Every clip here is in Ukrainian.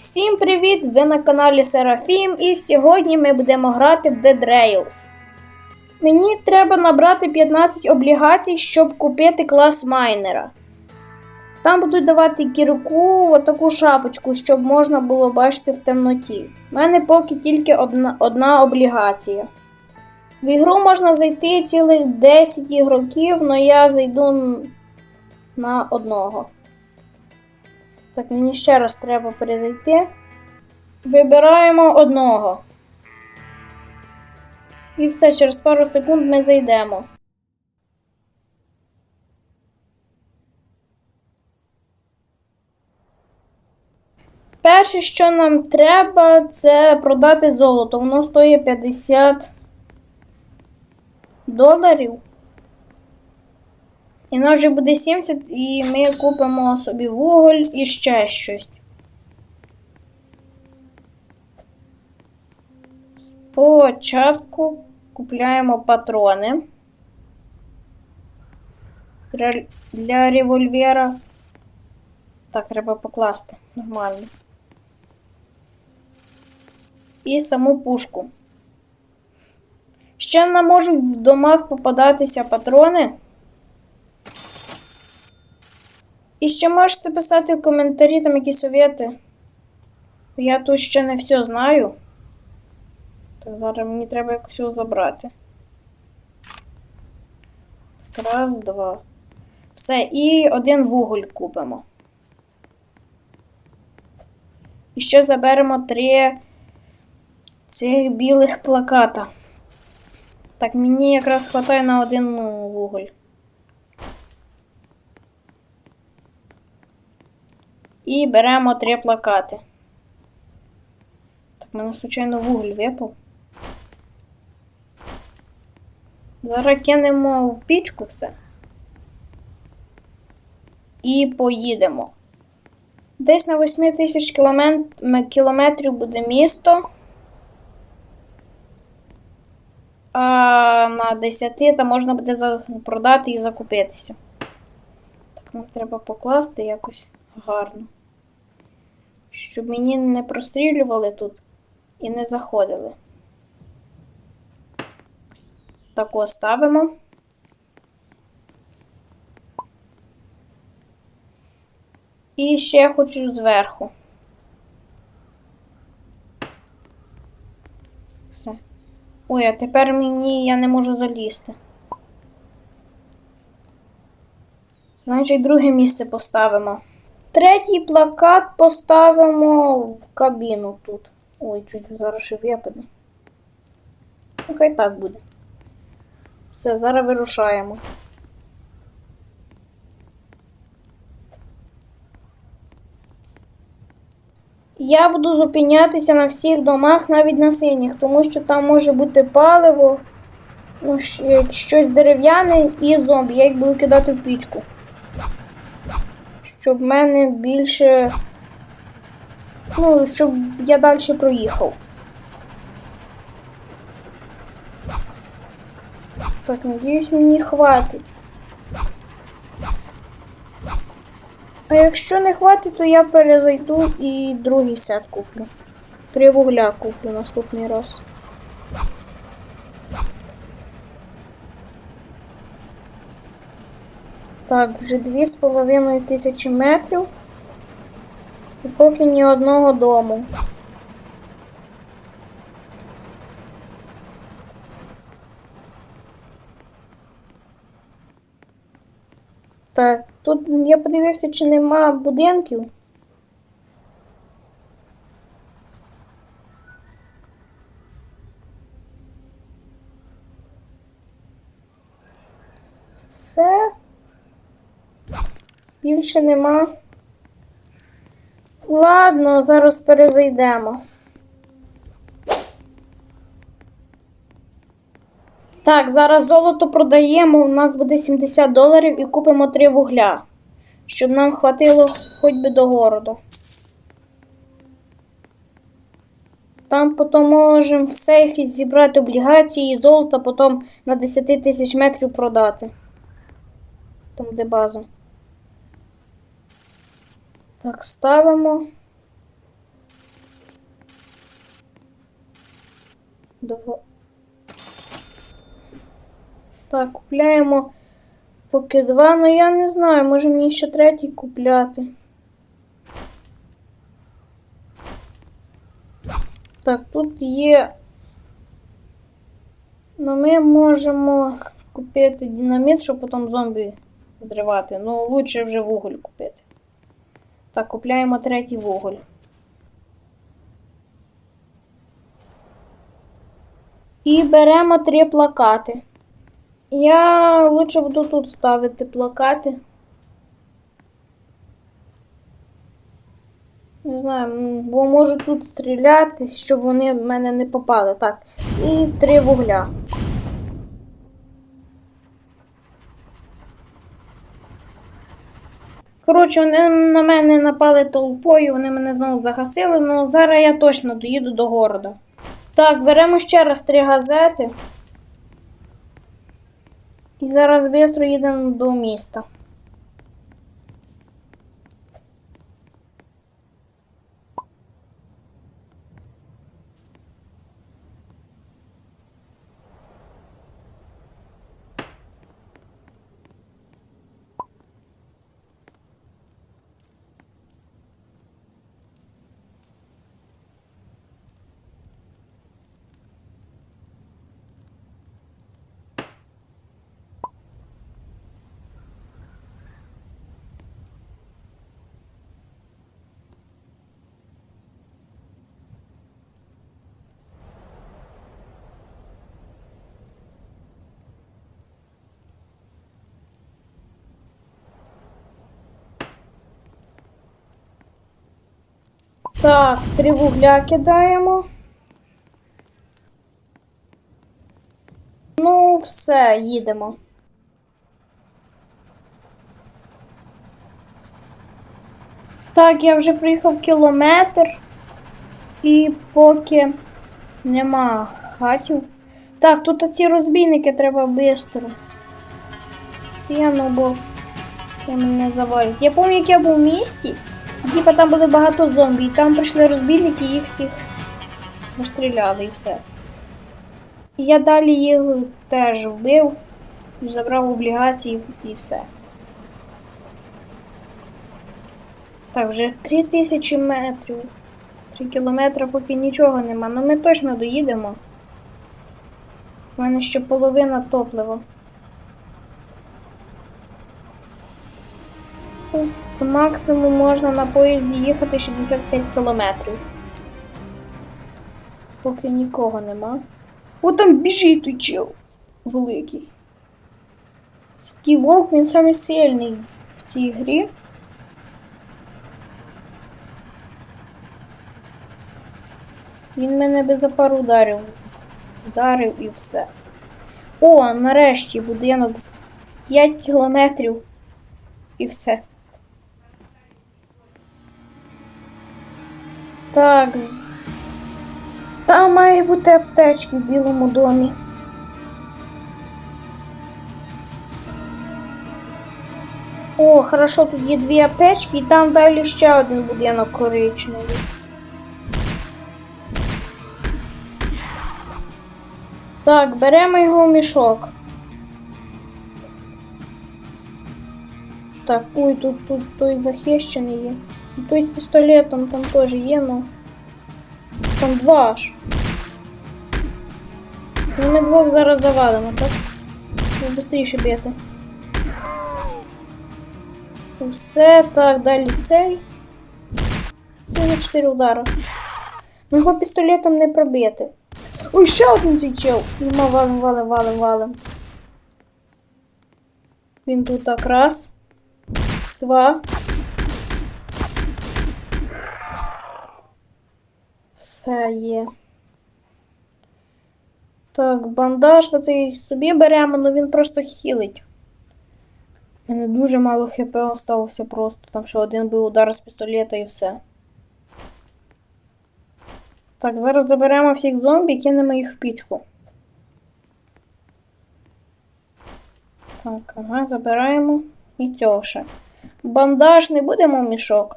Всім привіт! Ви на каналі Серафім і сьогодні ми будемо грати в Dead Rails. Мені треба набрати 15 облігацій, щоб купити клас майнера. Там будуть давати кірку, отаку шапочку, щоб можна було бачити в темноті. У мене поки тільки одна, одна облігація. В ігру можна зайти цілих 10 ігроків, але я зайду на одного. Так, мені ще раз треба перезайти. Вибираємо одного. І все, через пару секунд ми зайдемо. Перше, що нам треба, це продати золото. Воно стоїть 50 доларів. І нас вже буде 70, і ми купимо собі вуголь і ще щось. Спочатку купляємо патрони для револьвера. Так, треба покласти нормально. І саму пушку. Ще нам можуть в домах попадатися патрони. І ще можете писати в коментарі там які совєти. Я тут ще не все знаю. Так, зараз мені треба якось його забрати. Раз, два. Все, і один вуголь купимо. І ще заберемо три цих білих плаката. Так, мені якраз хватає на один ну, вуголь. І беремо три плакати. Так, мене, случайно, вуголь випав. Зараз кинемо в пічку все. І поїдемо. Десь на 8 тисяч кілометрів буде місто. А на 10 там можна буде продати і закупитися. Так, нам треба покласти якось гарно. Щоб мені не прострілювали тут і не заходили. Так ставимо. І ще хочу зверху. Все. Ой, а тепер мені я не можу залізти. Значить, друге місце поставимо. Третій плакат поставимо в кабіну тут. Ой, чуть зараз ще. Ну, хай так буде. Все, зараз вирушаємо. Я буду зупинятися на всіх домах, навіть на синіх, тому що там може бути паливо, ну, щось дерев'яне і зомбі. Я їх буду кидати в пічку. Щоб в мене більше. Ну, щоб я далі проїхав. Так, надіюсь, мені хватить. А якщо не хватить, то я перезайду і другий сет куплю. Три вугля куплю наступний раз. Так, вже дві з половиною тисячі метрів. І поки ні одного дому. Так, тут я подивився, чи нема будинків. Все. Більше нема. Ладно, зараз перезайдемо. Так, зараз золото продаємо. У нас буде 70 доларів і купимо три вугля. Щоб нам хватило хоч би до городу. Там потім можемо в сейфі зібрати облігації і золото, потім на 10 тисяч метрів продати. Там де база. Так, ставимо. Так, купляємо поки два, але я не знаю, може мені ще третій купляти. Так, тут є. Ну, ми можемо купити динаміт, щоб потім зомбі зривати. Ну, лучше вже вуголь купити. Так, купляємо третій вуголь. І беремо три плакати. Я лучше буду тут ставити плакати. Не знаю, бо можу тут стріляти, щоб вони в мене не попали. Так. І три вугля. Коротше, вони на мене напали толпою, вони мене знову загасили, ну зараз я точно доїду до города. Так, беремо ще раз три газети. І зараз швидко їдемо до міста. Так, три вугля кидаємо. Ну, все, їдемо. Так, я вже проїхав кілометр. І поки нема хатів. Так, тут ці розбійники треба швидко. Я ну бо я мене завалять. Я пам'ятаю, як я був в місті. Типа там були багато зомбі, і там прийшли розбійники, і їх всіх розстріляли і все. І я далі їх теж вбив, забрав облігації і все. Так, вже 3000 метрів. 3 кілометри, поки нічого нема. Ну ми точно доїдемо. У мене ще половина топлива. Тут максимум можна на поїзді їхати 65 кілометрів. Поки нікого нема. О, там біжить той чел великий. Такий вовк, він самий сильний в цій грі. Він мене би за пару ударів. Ударив і все. О, нарешті будинок з 5 кілометрів і все. Так. Там має бути аптечки в білому домі. О, хорошо, тут є дві аптечки, і там далі ще один будинок коричневий. Так, беремо його в мішок. Так, ой, тут, тут той захищений є. І той з пістолетом там є, ну. Там два аж. Ну, ми двох зараз завалимо, так? Ну, швидше бити. Все, так, далі цей. Це за 4 удари. Ну його пістолетом не пробити. Ой, ще один цей чел. Йому валим, валим, валим, валим. Він тут так раз. Два. Все є. Так, бандаж оцей собі беремо, але він просто хілить. У мене дуже мало хп осталося просто. Там що один був удар з пістолета і все. Так, зараз заберемо всіх зомбі і кинемо їх в пічку. Так, ага, забираємо. І цього ще. Бандаж не будемо в мішок.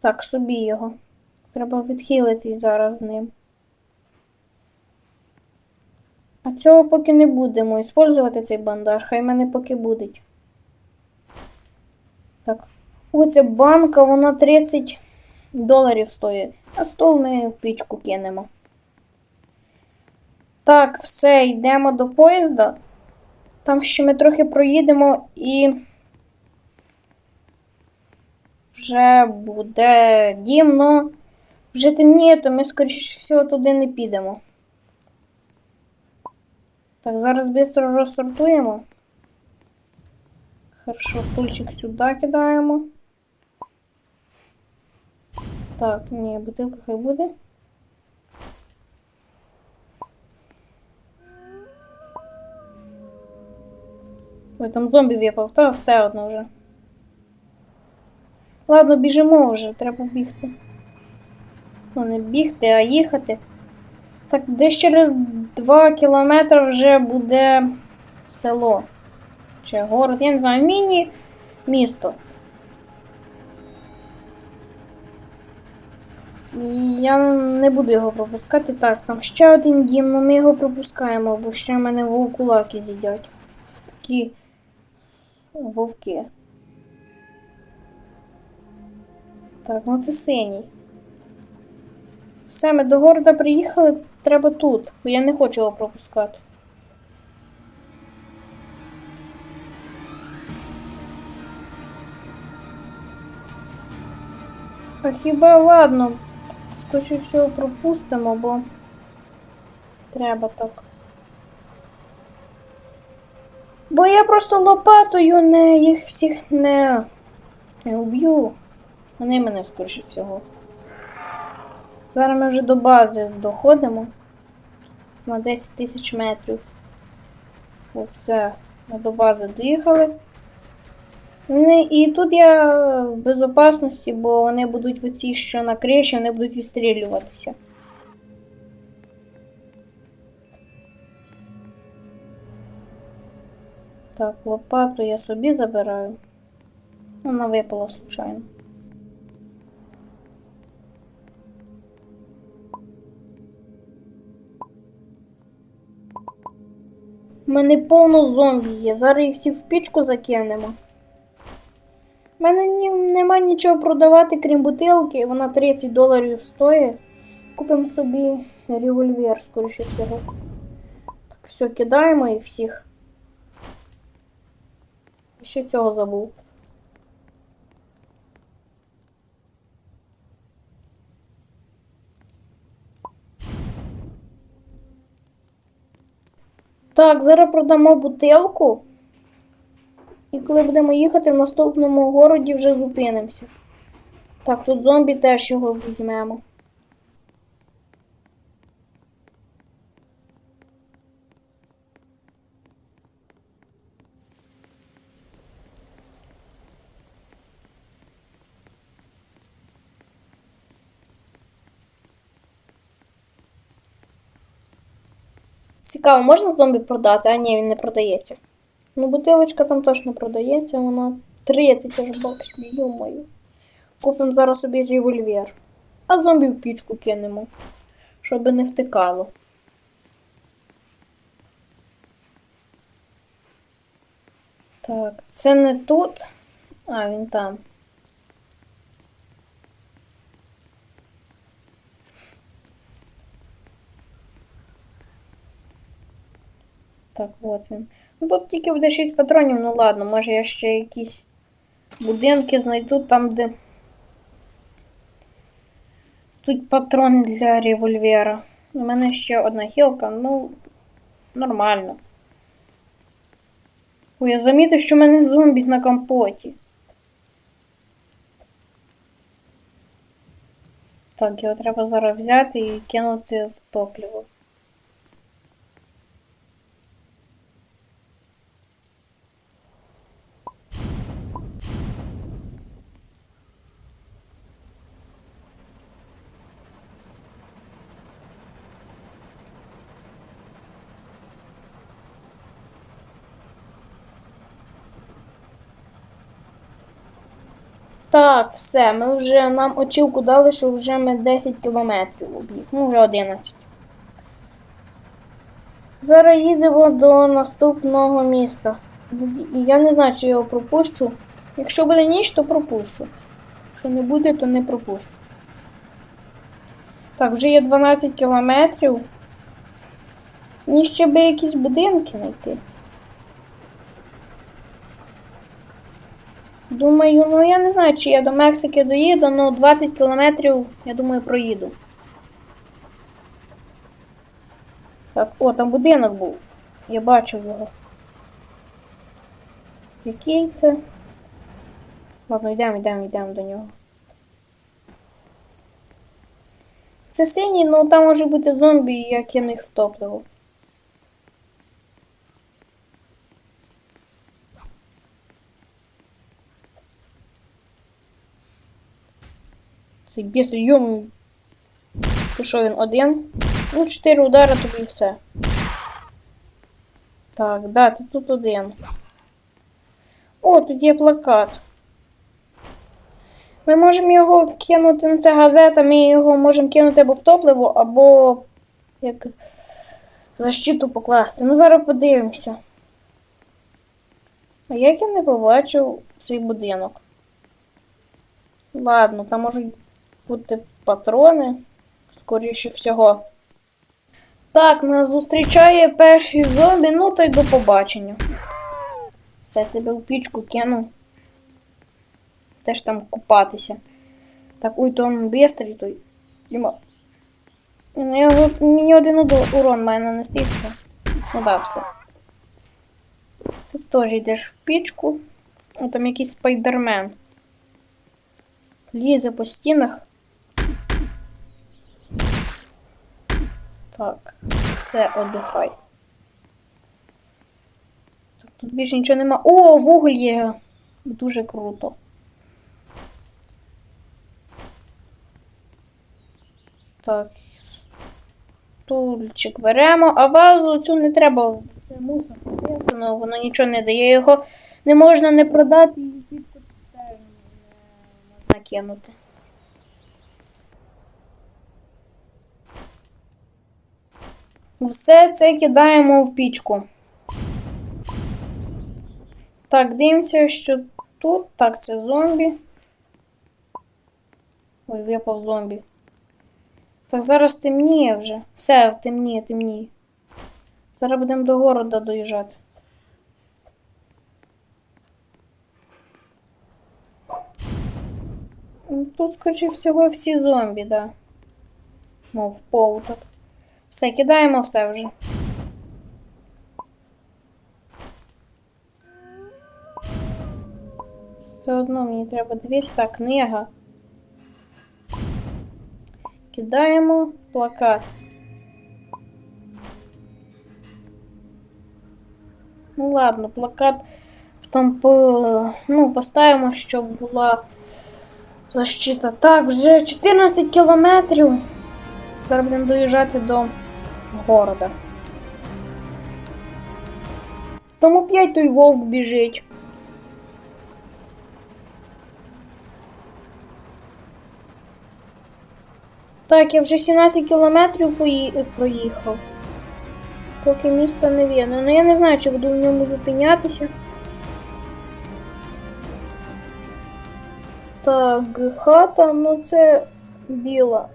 Так, собі його. Треба відхилитись зараз ним. цього поки не будемо використовувати цей бандаж, хай мене поки буде. Так. Оця банка, вона 30 доларів стоїть. А стол ми в пічку кинемо. Так, все, йдемо до поїзда. Там ще ми трохи проїдемо і. Вже буде дімно. Вже темніє, то ми, скоріше всього, туди не підемо. Так, зараз швидко розсортуємо. Хорошо, стульчик сюди кидаємо. Так, ні, бутилка хай буде. Ой, там зомбі випав, та все одно вже. Ладно, біжимо вже, треба бігти. Ну, не бігти, а їхати. Так, десь через 2 кілометри вже буде село. Чи город, я не знаю, міні-місто. І я не буду його пропускати. Так, там ще один дім, але ми його пропускаємо, бо ще в мене вовкулаки з'їдять. Такі вовки. Так, ну це синій. Все, ми до города приїхали, треба тут, бо я не хочу його пропускати. А хіба ладно, скоріше всього пропустимо, бо треба так. Бо я просто лопатою не їх всіх не, не уб'ю. Вони мене скоріше всього. Зараз ми вже до бази доходимо на 10 тисяч метрів. Ось все, ми до бази доїхали. І тут я в безопасності, бо вони будуть в оці, що на криші, вони будуть відстрілюватися. Так, лопату я собі забираю. Вона випала случайно. У мене повно зомбі є. Зараз їх всіх в пічку закинемо. У мене нема нічого продавати, крім бутилки. Вона 30 доларів стоїть. Купимо собі револьвер, скоріше всього. Так, все, кидаємо їх всіх. Ще цього забув. Так, зараз продамо бутилку. І коли будемо їхати в наступному городі, вже зупинимося. Так, тут зомбі теж його візьмемо. Цікаво, можна зомбі продати? А ні, він не продається. Ну, бутилочка там теж не продається, вона 30 аж баксів, йомаю. Купимо зараз собі револьвер. А зомбі в пічку кинемо, щоб не втикало. Так, це не тут. А, він там. Так, от він. Ну тут тільки буде 6 патронів, ну ладно, може я ще якісь будинки знайду там, де. Тут патрони для револьвера. У мене ще одна хілка, ну, нормально. Ой, я замітив, що в мене зомбі на компоті. Так, його треба зараз взяти і кинути в топливо. Так, все, ми вже нам очівку дали, що вже ми 10 кілометрів об'їх. Ну, вже 11. Зараз їдемо до наступного міста. Я не знаю, чи я його пропущу. Якщо буде ніч, то пропущу. Якщо не буде, то не пропущу. Так, вже є 12 кілометрів. Мені ще би якісь будинки знайти. Думаю, ну я не знаю, чи я до Мексики доїду, але 20 кілометрів, я думаю, проїду. Так, о, там будинок був. Я бачив його. Який це? Ладно, йдемо, йдемо, йдемо до нього. Це синій, ну там може бути зомбі, і я кину їх в Цей біс, йому. Що він один? Ну, чотири удари тобі і все. Так, да, ти тут один. О, тут є плакат. Ми можемо його кинути, ну це газета, ми його можемо кинути або в топливо, або як защиту покласти. Ну, зараз подивимося. А як я не побачив цей будинок? Ладно, там можуть бути патрони, скоріше всього. Так, нас зустрічає перший зомбі, ну то й до побачення. Все, тебе в пічку кину. Теж там купатися. Так, ой, то він бистрий, той. Йма. Ну, Мені один урон має нанести все. Ну да, все. Тут теж йдеш в пічку. О, там якийсь спайдермен. Лізе по стінах. Так, все, одихай. Тут більше нічого нема. О, вуголь є. Дуже круто. Так, стульчик беремо, а вазу цю не треба. Це мусор. Воно, воно нічого не дає. Його не можна не продати і теж не можна. Все це кидаємо в пічку. Так, дивимося, що тут. Так, це зомбі. Ой, випав зомбі. Так, зараз темніє вже. Все, темніє, темніє. Зараз будемо до города доїжджати. Тут, скоріше всього, всі зомбі, да. Мов пол тут. Все, кидаємо все вже. Все одно мені треба 200 книга. Кидаємо плакат. Ну ладно, плакат потім по, ну, поставимо, щоб була защита. Так, вже 14 кілометрів. Зараз будемо доїжджати до города. Тому 5 той вовк біжить. Так, я вже 17 кілометрів пої- проїхав. Поки міста не видно. Ну я не знаю, чи буду в ньому зупинятися. Так, хата, ну це біла.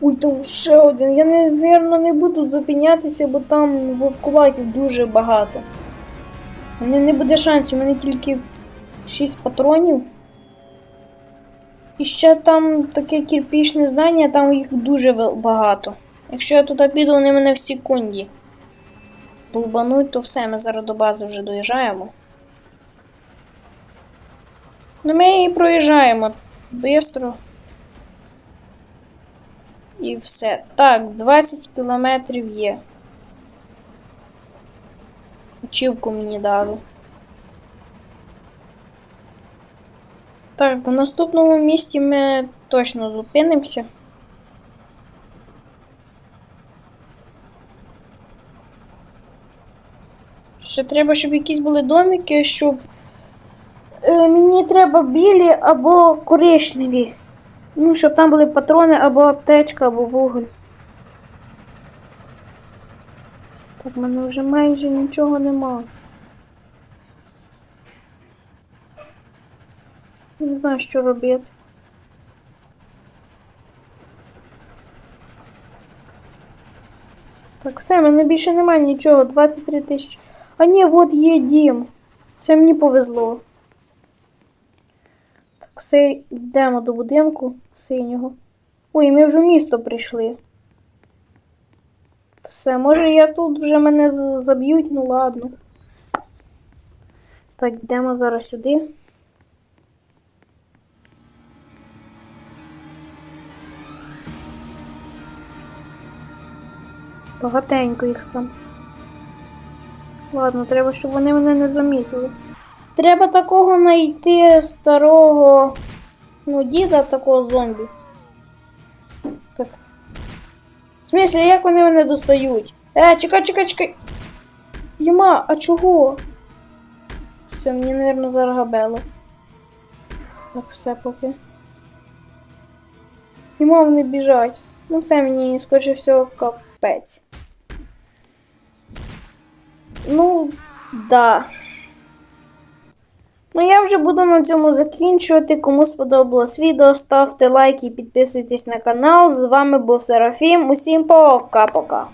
Ой, там ще один. Я, напевно, не буду зупинятися, бо там вовкулаків дуже багато. У мене не буде шансів, у мене тільки 6 патронів. І ще там таке кирпічне здання, там їх дуже багато. Якщо я туди піду, вони мене в секунді. Долбануть, то все, ми зараз до бази вже доїжджаємо. Ну, ми її проїжджаємо бистро. І все. Так, 20 кілометрів є. Очівку мені дали. Так, в наступному місті ми точно зупинимося. Ще треба, щоб якісь були домики, щоб. Е, мені треба білі або коричневі. Ну, щоб там були патрони або аптечка, або вуголь. Так, в мене вже майже нічого нема. Не знаю, що робити. Так, все, в мене більше немає нічого. 23 тисячі. А ні, от є дім. Це мені повезло. Так, все, йдемо до будинку синього. Ой, ми вже в місто прийшли. Все, може я тут вже мене заб'ють, ну ладно. Так, йдемо зараз сюди. Багатенько їх там. Ладно, треба, щоб вони мене не замітили. Треба такого знайти старого, ну, діда такого зомбі. Так. В смысле, як вони мене достають? Е, чекай, чекай, чекай. Єма, а чого? Все, мені, наверное, зараз габело. Так, все поки. Єма, вони біжать. Ну все, мені, скоріше всього, капець. Ну, да. Ну, я вже буду на цьому закінчувати. Кому сподобалось відео, ставте лайки і підписуйтесь на канал. З вами був Серафім. Усім пока-пока.